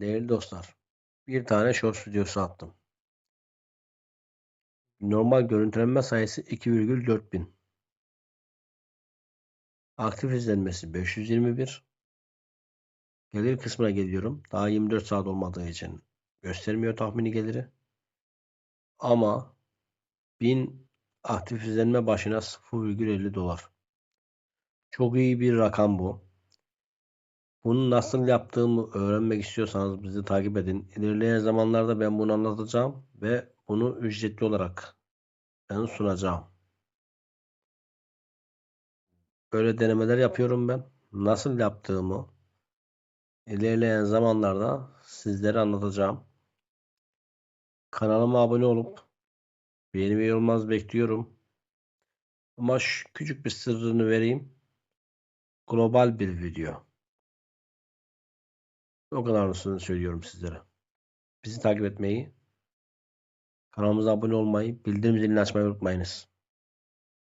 Değerli dostlar, bir tane short videosu attım. Normal görüntülenme sayısı 2,4 bin. Aktif izlenmesi 521. Gelir kısmına geliyorum. Daha 24 saat olmadığı için göstermiyor tahmini geliri. Ama 1000 aktif izlenme başına 0,50 dolar. Çok iyi bir rakam bu. Bunu nasıl yaptığımı öğrenmek istiyorsanız bizi takip edin. İlerleyen zamanlarda ben bunu anlatacağım ve bunu ücretli olarak ben sunacağım. Böyle denemeler yapıyorum ben. Nasıl yaptığımı ilerleyen zamanlarda sizlere anlatacağım. Kanalıma abone olup beğeni ve yorumlarınızı bekliyorum. Ama şu küçük bir sırrını vereyim. Global bir video. O kadarını söylüyorum sizlere. Bizi takip etmeyi, kanalımıza abone olmayı, bildirim zilini açmayı unutmayınız.